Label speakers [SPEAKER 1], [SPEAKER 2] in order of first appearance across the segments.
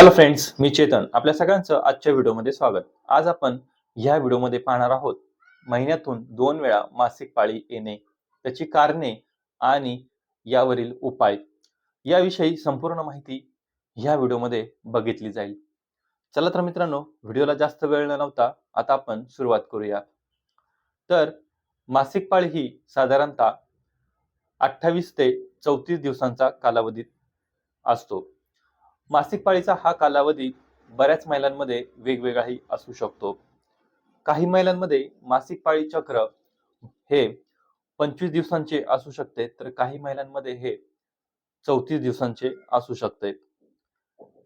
[SPEAKER 1] Hello friends मी चेतन. आपल्या सगळ्यांचं आजच्या व्हिडिओमध्ये स्वागत. आज आपण ह्या व्हिडिओमध्ये पाहणार आहोत महिन्यातून दोन वेळा मासिक पाळी येणे त्याची कारणे आणि यावरील उपाय. याविषयी संपूर्ण माहिती ह्या व्हिडिओमध्ये बघितली जाईल. चला तर मित्रांनो व्हिडिओला जास्त वेळ न लावता आता आपण सुरुवात करूया. तर मासिक पाळी ही साधारणतः अठ्ठावीस ते चौतीस दिवसांचा कालावधीत असतो. मासिक पाळीचा हा कालावधी बऱ्याच महिलांमध्ये वेगवेगळाही असू शकतो. काही महिलांमध्ये मासिक पाळी चक्र हे पंचवीस दिवसांचे असू शकते तर काही महिलांमध्ये हे चौतीस दिवसांचे असू शकते.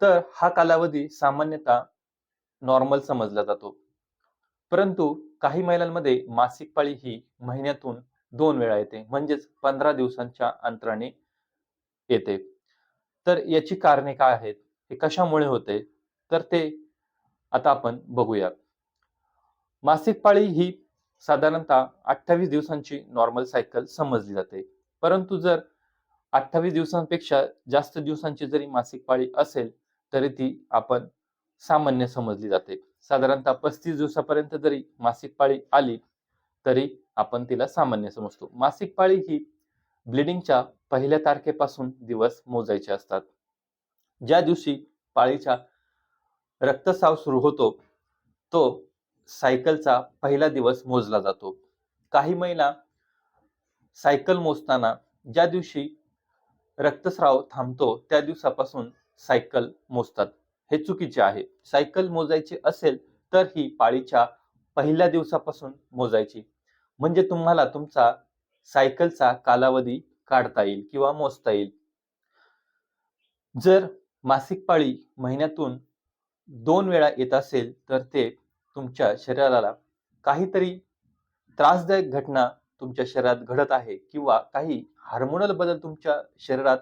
[SPEAKER 1] तर हा कालावधी सामान्यतः नॉर्मल समजला जातो. परंतु काही महिलांमध्ये मासिक पाळी ही महिन्यातून दोन वेळा येते म्हणजेच पंधरा दिवसांच्या अंतराने येते. तर याची कारणे काय आहेत? हे कशामुळे होते? तर ते आता आपण बघूया. मासिक पाळी ही साधारणतः अठ्ठावीस दिवसांची नॉर्मल सायकल समजली जाते. परंतु जर अठ्ठावीस दिवसांपेक्षा जास्त दिवसांची जरी मासिक पाळी असेल तरी ती आपण सामान्य समजली जाते. साधारणतः पस्तीस दिवसापर्यंत जरी मासिक पाळी आली तरी आपण तिला सामान्य समजतो. मासिक पाळी ही ब्लिडिंगच्या पहिल्या तारखेपासून दिवस मोजायचे असतात. ज्या दिवशी पाळीचा रक्तसाव सुरू होतो तो सायकलचा पहिला दिवस मोजला जातो. काही महिला सायकल मोजताना ज्या दिवशी रक्तस्राव थांबतो त्या दिवसापासून सायकल मोजतात. हे चुकीचे आहे. सायकल मोजायची असेल तर ही पाळीच्या पहिल्या दिवसापासून मोजायची. म्हणजे तुम्हाला तुमचा सायकलचा कालावधी काढता येईल किंवा मोजता येईल. जर मासिक पाळी महिन्यातून दोन वेळा येत असेल तर ते तुमच्या शरीराला काहीतरी त्रासदायक घटना तुमच्या शरीरात घडत आहे किंवा काही हार्मोनल बदल तुमच्या शरीरात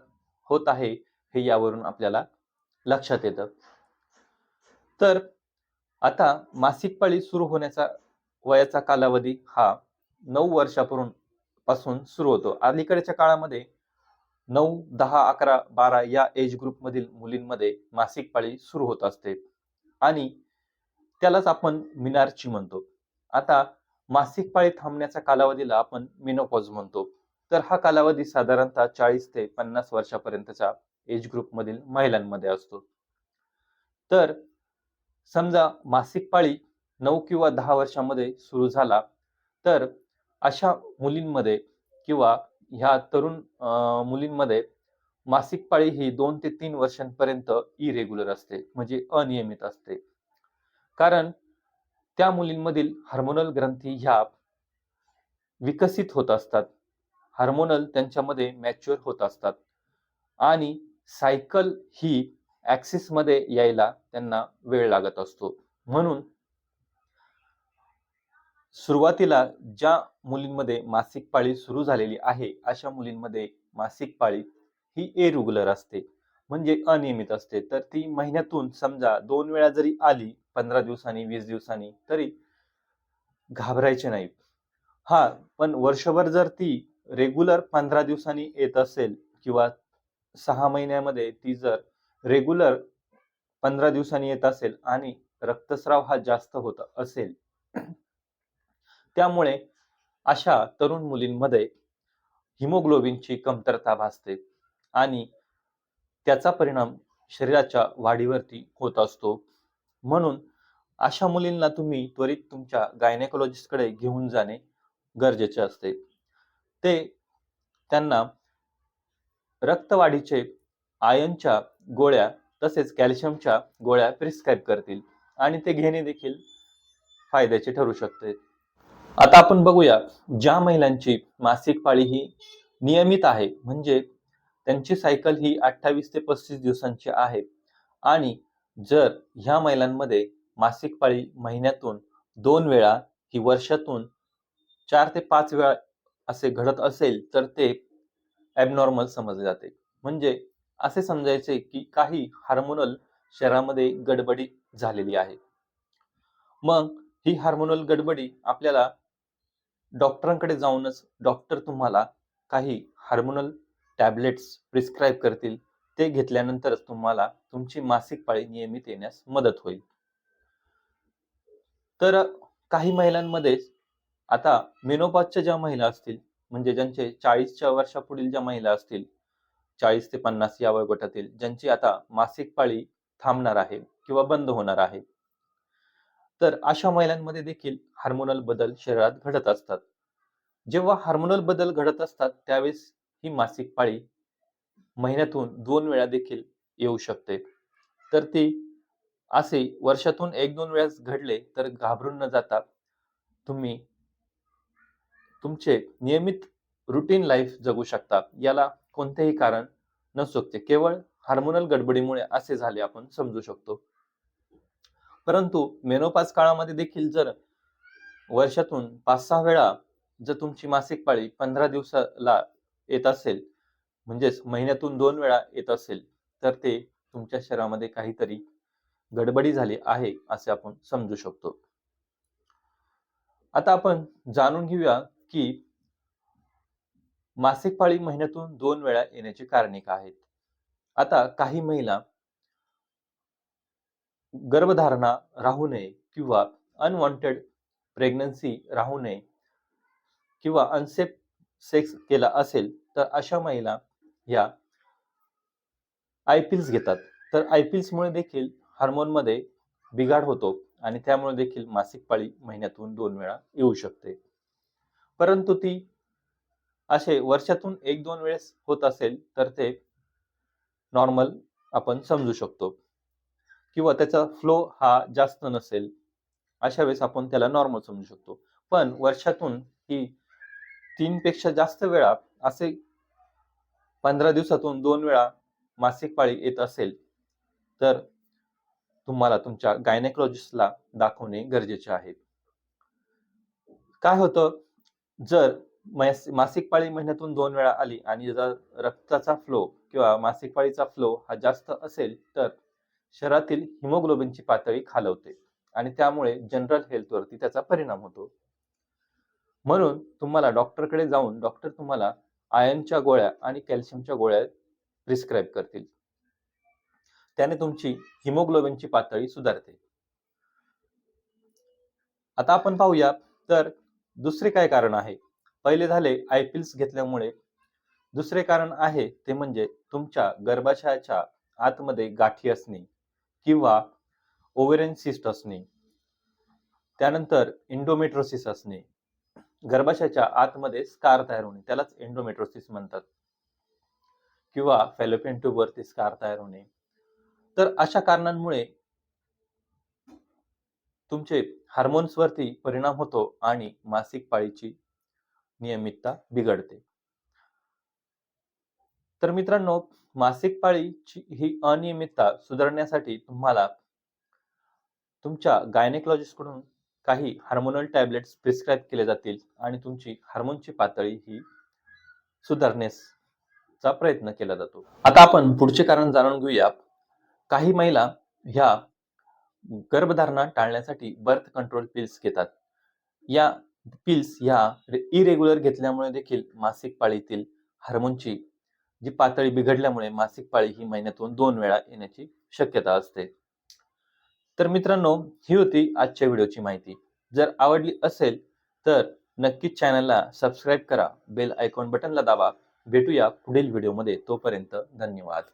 [SPEAKER 1] होत आहे हे यावरून आपल्याला लक्षात येतं. तर आता मासिक पाळी सुरू होण्याचा वयाचा कालावधी हा नऊ वर्षापासून पासून सुरू होतो. अलीकडच्या काळामध्ये नऊ दहा अकरा बारा या एज ग्रुपमधील मुलींमध्ये मासिक पाळी सुरू होत असते. आणि त्यालाच आपण मिनारची म्हणतो. आता मासिक पाळी थांबण्याच्या कालावधीला आपण मिनोपॉज म्हणतो. तर हा कालावधी साधारणतः चाळीस ते पन्नास वर्षापर्यंतच्या एज ग्रुपमधील महिलांमध्ये असतो. तर समजा मासिक पाळी नऊ किंवा दहा वर्षामध्ये सुरू झाला तर अशा मुलींमध्ये किंवा ह्या तरुण मुलींमध्ये मासिक पाळी ही दोन ते तीन वर्षांपर्यंत इरेग्युलर असते म्हणजे अनियमित असते. कारण त्या मुलींमधील हार्मोनल ग्रंथी ह्या विकसित होत असतात. हार्मोनल त्यांच्यामध्ये मॅच्युअर होत असतात. आणि सायकल ही ॲक्सिसमध्ये यायला त्यांना वेळ लागत असतो. म्हणून सुरुवातीला ज्या मुलींमध्ये मासिक पाळी सुरू झालेली आहे अशा मुलींमध्ये मासिक पाळी ही एरुगुलर असते म्हणजे अनियमित असते. तर ती महिन्यातून समजा दोन वेळा जरी आली पंधरा दिवसांनी वीस दिवसांनी तरी घाबरायचे नाही हा पण वर्षभर जर ती रेग्युलर पंधरा दिवसांनी येत असेल किंवा सहा महिन्यामध्ये ती जर रेग्युलर पंधरा दिवसांनी येत असेल आणि रक्तस्राव हा जास्त होत असेल त्यामुळे अशा तरुण मुलींमध्ये हिमोग्लोबिनची कमतरता भासते आणि त्याचा परिणाम शरीराच्या वाढीवरती होत असतो. म्हणून अशा मुलींना तुम्ही त्वरित तुमच्या गायनेकोलॉजिस्टकडे घेऊन जाणे गरजेचे असते. ते त्यांना रक्तवाढीचे आयनच्या गोळ्या तसेच कॅल्शियमच्या गोळ्या प्रिस्क्राईब करतील आणि ते घेणे देखील फायद्याचे ठरू शकते. आता आपण बघूया ज्या महिलांची मासिक पाळी ही नियमित आहे म्हणजे त्यांची सायकल ही अठ्ठावीस ते पस्तीस दिवसांची आहे. आणि जर ह्या महिलांमध्ये मासिक पाळी महिन्यातून दोन वेळा ही वर्षातून चार ते पाच वेळा असे घडत असेल तर ते ॲबनॉर्मल समजले जाते. म्हणजे असे समजायचे की काही हार्मोनल शरीरामध्ये गडबडी झालेली आहे. मग ही हार्मोनल गडबडी आपल्याला डॉक्टरांकडे जाऊनच डॉक्टर तुम्हाला काही हार्मोनल टॅबलेट्स प्रिस्क्राईब करतील. ते घेतल्यानंतरच तुम्हाला तुमची मासिक पाळी नियमित येण्यास मदत होईल. तर काही महिलांमध्ये आता मेनोपॉजच्या ज्या महिला असतील म्हणजे ज्यांचे चाळीसच्या वर्षापुढील ज्या महिला असतील चाळीस ते पन्नास या वयोगटातील ज्यांची आता मासिक पाळी थांबणार आहे किंवा बंद होणार आहे तर अशा महिलांमध्ये देखील हार्मोनल बदल शरीरात घडत असतात. जेव्हा हार्मोनल बदल घडत असतात त्यावेळेस ही मासिक पाळी महिन्यातून दोन वेळा देखील येऊ शकते. तर ती असे वर्षातून एक दोन वेळा घडले तर घाबरून न जाता तुम्ही तुमचे नियमित रुटीन लाईफ जगू शकता. याला कोणतेही कारण नसू शकते. केवळ हार्मोनल गडबडीमुळे असे झाले आपण समजू शकतो. परंतु मेनोपास काळामध्ये देखील जर वर्षातून पाच सहा वेळा जर तुमची मासिक पाळी पंधरा दिवसाला येत असेल म्हणजेच महिन्यातून दोन वेळा येत असेल तर ते तुमच्या शरीरामध्ये काहीतरी गडबडी झाली आहे असे आपण समजू शकतो. आता आपण जाणून घेऊया की मासिक पाळी महिन्यातून दोन वेळा येण्याची कारणे काय आहेत. आता काही महिला गर्भधारणा राहू नये किंवा अनवॉन्टेड प्रेग्नन्सी राहू नये किंवा अनसेफ सेक्स केला असेल तर अशा महिला ह्या आयपिल्स घेतात. तर आयपिल्समुळे देखील हार्मोनमध्ये बिघाड होतो आणि त्यामुळे देखील मासिक पाळी महिन्यातून दोन वेळा येऊ शकते. परंतु ती असे वर्षातून एक दोन वेळेस होत असेल तर ते नॉर्मल आपण समजू शकतो. किंवा त्याचा फ्लो हा जास्त नसेल अशा वेळेस आपण त्याला नॉर्मल समजू शकतो. पण वर्षातून ही तीनपेक्षा जास्त वेळा असे पंधरा दिवसातून दोन वेळा मासिक पाळी येत असेल तर तुम्हाला तुमच्या गायनेकोलॉजिस्टला दाखवणे गरजेचे आहे. काय होतं जर मासिक पाळी महिन्यातून दोन वेळा आली आणि जर रक्ताचा फ्लो किंवा मासिक पाळीचा फ्लो हा जास्त असेल तर शरीरातील हिमोग्लोबिनची पातळी खालवते आणि त्यामुळे जनरल हेल्थवरती त्याचा परिणाम होतो. म्हणून तुम्हाला डॉक्टरकडे जाऊन डॉक्टर तुम्हाला आयर्नच्या गोळ्या आणि कॅल्शियमच्या गोळ्या प्रिस्क्राईब करतील. त्याने तुमची हिमोग्लोबिनची पातळी सुधारते. आता आपण पाहूया तर दुसरे काय कारण आहे? पहिले झाले आयपिल्स घेतल्यामुळे. दुसरे कारण आहे ते म्हणजे तुमच्या गर्भाशयाच्या आतमध्ये गाठी असणे. किंवा ओव्हेरियन सिस्ट असणे त्यानंतर इंडोमेट्रोसिस असणे गर्भाशयाच्या आतमध्ये स्कार तयार होणे त्यालाच एन्डोमेट्रोसिस म्हणतात. किंवा फॅलोपियन ट्यूबवरती स्कार तयार होणे. तर अशा कारणांमुळे तुमचे हार्मोन्सवरती परिणाम होतो आणि मासिक पाळीची नियमितता बिघडते. तर मित्रांनो मासिक पाळीची ही अनियमितता सुधारण्यासाठी तुम्हाला तुमच्या गायनेकॉलॉजिस्टकडून काही हार्मोनल टॅबलेट्स प्रिस्क्राईब केले जातील आणि तुमची हार्मोनची पातळी ही सुधारण्याचा प्रयत्न केला जातो. आता आपण पुढचे कारण जाणून घेऊया. काही महिला ह्या गर्भधारणा टाळण्यासाठी बर्थ कंट्रोल पिल्स घेतात. या पिल्स ह्या इरेग्युलर घेतल्यामुळे देखील मासिक पाळीतील हार्मोनची जी पातळी बिघडल्यामुळे मासिक पाळी ही महिन्यातून दोन वेळा येण्याची शक्यता असते. तर मित्रांनो ही होती आजच्या व्हिडिओची माहिती. जर आवडली असेल तर नक्कीच चॅनलला सबस्क्राईब करा बेल आयकॉन बटनला दाबा. भेटूया पुढील व्हिडिओमध्ये. तोपर्यंत धन्यवाद.